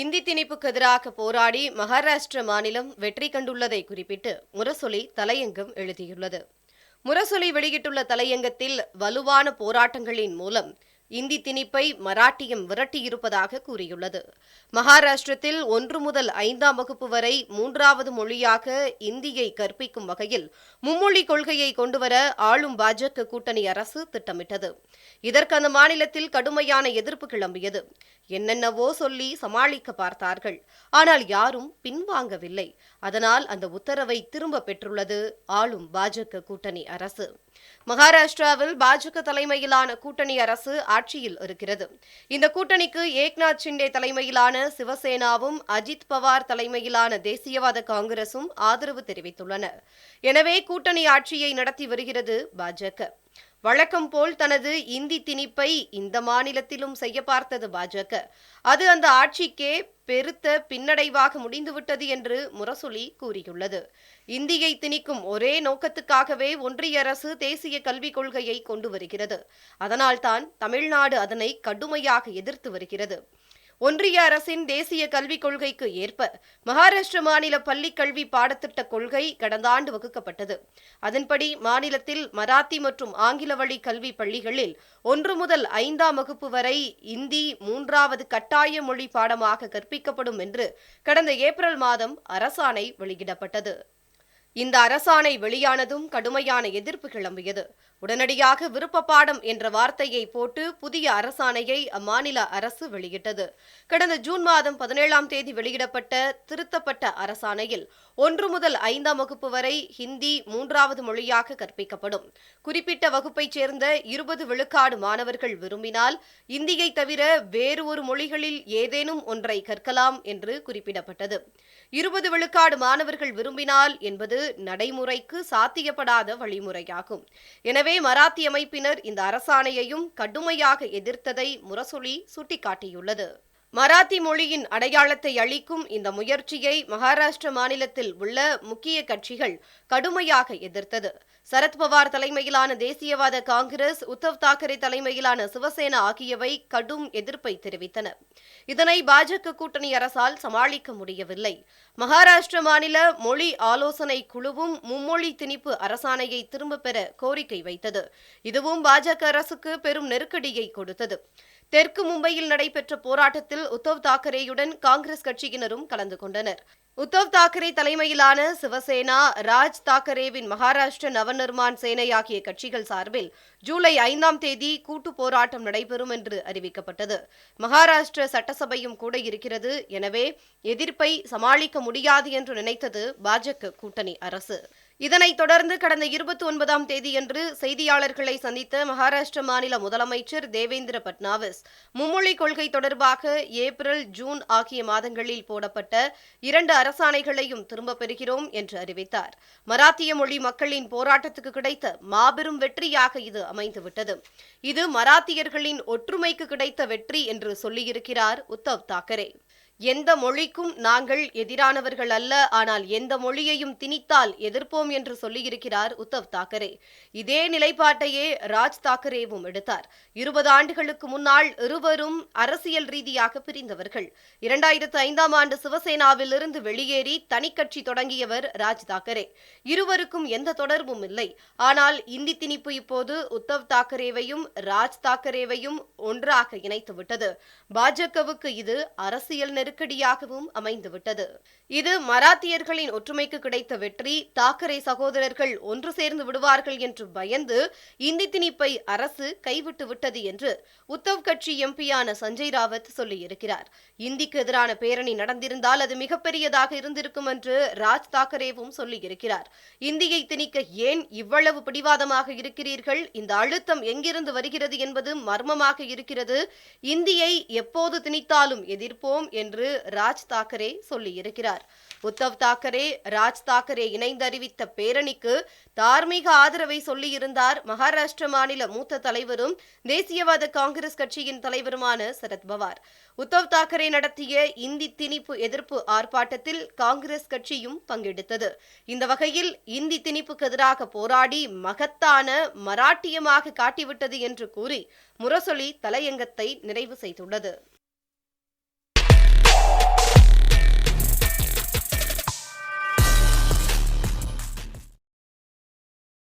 இந்தி திணிப்புக்கு எதிராக போராடி மகாராஷ்டிர மாநிலம் வெற்றி கண்டுள்ளதை குறிப்பிட்டு முரசொலி தலையங்கம் எழுதியுள்ளது. முரசொலி வெளியிட்டுள்ள தலையங்கத்தில் வலுவான போராட்டங்களின் மூலம் இந்தி திணிப்பை மராட்டியம் விரட்டியிருப்பதாக கூறியுள்ளது. மகாராஷ்டிரத்தில் ஒன்று முதல் ஐந்தாம் வகுப்பு வரை மூன்றாவது மொழியாக இந்தியை கற்பிக்கும் வகையில் மும்மொழி கொள்கையை கொண்டுவர ஆளும் பாஜக கூட்டணி அரசு திட்டமிட்டது. இதற்கு அந்த மாநிலத்தில் கடுமையான எதிர்ப்பு கிளம்பியது. என்னென்னவோ சொல்லி சமாளிக்க பார்த்தார்கள். ஆனால் யாரும் பின்வாங்கவில்லை. அதனால் அந்த உத்தரவை திரும்ப பெற்றுள்ளது ஆளும் பாஜக கூட்டணி அரசு. மகாராஷ்டிராவில் பாஜக தலைமையிலான கூட்டணி அரசு ஆட்சியில் இருக்கிறது. இந்த கூட்டணிக்கு ஏக்நாத் ஷிண்டே தலைமையிலான சிவசேனாவும் அஜித் பவார் தலைமையிலான தேசியவாத காங்கிரசும் ஆதரவு தெரிவித்துள்ளன. எனவே கூட்டணி ஆட்சியை நடத்தி வருகிறது பாஜக. வழக்கம் போல் தனது இந்தி திணிப்பை இந்த மாநிலத்திலும் செய்ய பார்த்தது பாஜக. அது அந்த ஆட்சிக்கே பெருத்த பின்னடைவாக முடிந்துவிட்டது என்று முரசொலி கூறியுள்ளது. இந்தியை திணிக்கும் ஒரே நோக்கத்துக்காகவே ஒன்றிய அரசு தேசிய கல்விக் கொள்கையை கொண்டு வருகிறது. அதனால்தான் தமிழ்நாடு அதனை கடுமையாக எதிர்த்து வருகிறது. ஒன்றிய அரசின் தேசிய கல்விக் கொள்கைக்கு ஏற்ப மகாராஷ்டிர மாநில பள்ளிக் கல்வி பாடத்திட்ட கொள்கை கடந்த ஆண்டு வகுக்கப்பட்டது. அதன்படி மாநிலத்தில் மராத்தி மற்றும் ஆங்கில வழி கல்வி பள்ளிகளில் ஒன்று முதல் ஐந்தாம் வகுப்பு வரை இந்தி மூன்றாவது கட்டாய மொழி பாடமாக கற்பிக்கப்படும் என்று கடந்த ஏப்ரல் மாதம் அரசாணை வெளியிடப்பட்டது. இந்த அரசாணை வெளியானதும் கடுமையான எதிர்ப்பு கிளம்பியது. உடனடியாக விருப்ப பாடம் என்ற வார்த்தையை போட்டு புதிய அரசாணையை அம்மாநில அரசு வெளியிட்டது. கடந்த ஜூன் மாதம் பதினேழாம் தேதி வெளியிடப்பட்ட திருத்தப்பட்ட அரசாணையில் ஒன்று முதல் ஐந்தாம் வகுப்பு வரை ஹிந்தி மூன்றாவது மொழியாக கற்பிக்கப்படும். குறிப்பிட்ட வகுப்பைச் சேர்ந்த இருபது விழுக்காடு மாணவர்கள் விரும்பினால் இந்தியை தவிர வேறு ஒரு மொழிகளில் ஏதேனும் ஒன்றை கற்கலாம் என்று குறிப்பிடப்பட்டது. இருபது விழுக்காடு மாணவர்கள் விரும்பினால் என்பது நடைமுறைக்கு சாத்தியப்படாத வழிமுறையாகும். எனவே மராத்தி அமைப்பினர் இந்த அரசாணையையும் கடுமையாக எதிர்த்ததை முரசொலி சுட்டிக்காட்டியுள்ளது. மராத்தி மொழியின் அடையாளத்தை அளிக்கும் இந்த முயற்சியை மகாராஷ்டிர மாநிலத்தில் உள்ள முக்கிய கட்சிகள் கடுமையாக எதிர்த்தது. சரத்பவார் தலைமையிலான தேசியவாத காங்கிரஸ் உத்தவ் தாக்கரே தலைமையிலான சிவசேனா ஆகியவை கடும் எதிர்ப்பை தெரிவித்தன. இதனை பாஜக கூட்டணி அரசால் சமாளிக்க முடியவில்லை. மகாராஷ்டிர மாநில மொழி ஆலோசனை குழுவும் மும்மொழி திணிப்பு அரசாணையை திரும்பப் பெற கோரிக்கை வைத்தது. இதுவும் பாஜக அரசுக்கு பெரும் நெருக்கடியை கொடுத்தது. தெற்கு மும்பையில் நடைபெற்ற போராட்டத்தில் உத்தவ் தாக்கரேயுடன் காங்கிரஸ் கட்சியினரும் கலந்து கொண்டனர். உத்தவ் தாக்கரே தலைமையிலான சிவசேனா ராஜ் தாக்கரேவின் மகாராஷ்டிர நவநிர்மாண் சேனை ஆகிய கட்சிகள் சார்பில் ஜூலை ஐந்தாம் தேதி கூட்டு போராட்டம் நடைபெறும் என்று அறிவிக்கப்பட்டது. மகாராஷ்டிர சட்டசபையும் கூட இருக்கிறது. எனவே எதிர்ப்பை சமாளிக்க முடியாது என்று நினைத்தது பாஜக கூட்டணி அரசு. இதனைத் தொடர்ந்து கடந்த இருபத்தி ஒன்பதாம் தேதியன்று செய்தியாளர்களை சந்தித்த மகாராஷ்டிர மாநில முதலமைச்சர் தேவேந்திர பட்னாவிஸ் மும்மொழி கொள்கை தொடர்பாக ஏப்ரல் ஜூன் ஆகிய மாதங்களில் போடப்பட்ட இரண்டு அரசாணைகளையும் திரும்பப் பெறுகிறோம் என்று அறிவித்தார். மராத்திய மொழி மக்களின் போராட்டத்துக்கு கிடைத்த மாபெரும் வெற்றியாக இது அமைந்துவிட்டது. இது மராத்தியர்களின் ஒற்றுமைக்கு கிடைத்த வெற்றி என்று சொல்லியிருக்கிறார் உத்தவ் தாக்கரே. எந்த மொழிக்கும் நாங்கள் எதிரானவர்கள் அல்ல ஆனால் எந்த மொழியையும் திணித்தால் எதிர்ப்போம் என்று சொல்லியிருக்கிறார் உத்தவ் தாக்கரே. இதே நிலைப்பாட்டையே ராஜ் தாக்கரேவும் எடுத்தார். இருபது ஆண்டுகளுக்கு முன்னால் இருவரும் அரசியல் ரீதியாக பிரிந்தவர்கள். இரண்டாயிரத்து ஐந்தாம் ஆண்டு சிவசேனாவில் இருந்து வெளியேறி தனிக்கட்சி தொடங்கியவர் ராஜ் தாக்கரே. இருவருக்கும் எந்த தொடர்பும் இல்லை. ஆனால் இந்தி திணிப்பு இப்போது உத்தவ் தாக்கரேவையும் ராஜ் தாக்கரேவையும் ஒன்றாக இணைத்துவிட்டது. பாஜகவுக்கு இது அரசியல் நெருக்கடியாகவும் அமைந்துவிட்டது. இது மராத்தியர்களின் ஒற்றுமைக்கு கிடைத்த வெற்றி தாக்கரே சகோதரர்கள் ஒன்று சேர்ந்து விடுவார்கள் என்று பயந்து இந்தி திணிப்பை அரசு கைவிட்டு விட்டது என்று உத்தவ் கட்சி எம்பியான சஞ்சய் ராவத் சொல்லியிருக்கிறார். இந்திக்கு எதிரான பேரணி நடந்திருந்தால் அது மிகப்பெரியதாக இருந்திருக்கும் என்று ராஜ் தாக்கரேவும் சொல்லியிருக்கிறார். இந்தியை திணிக்க ஏன் இவ்வளவு பிடிவாதமாக இருக்கிறீர்கள்? இந்த அழுத்தம் எங்கிருந்து வருகிறது என்பது மர்மமாக இருக்கிறது. இந்தியை எப்போது திணித்தாலும் எதிர்ப்போம் என்று ராஜ் தாக்கரே சொல்லியிருக்கிறார். உத்தவ் தாக்கரே ராஜ் தாக்கரே இணைந்து அறிவித்த பேரணிக்கு தார்மீக ஆதரவை சொல்லியிருந்தார் மகாராஷ்டிர மாநில மூத்த தலைவரும் தேசியவாத காங்கிரஸ் கட்சியின் தலைவருமான சரத்பவார் உத்தவ் தாக்கரே நடத்திய இந்தி திணிப்பு எதிர்ப்பு ஆர்ப்பாட்டத்தில் காங்கிரஸ் கட்சியும் பங்கெடுத்தது. இந்த வகையில் இந்தி திணிப்புக்கு எதிராக போராடி மகத்தான மராட்டியமாக காட்டிவிட்டது என்று கூறி முரசொலி தலையங்கத்தை நிறைவு செய்துள்ளது.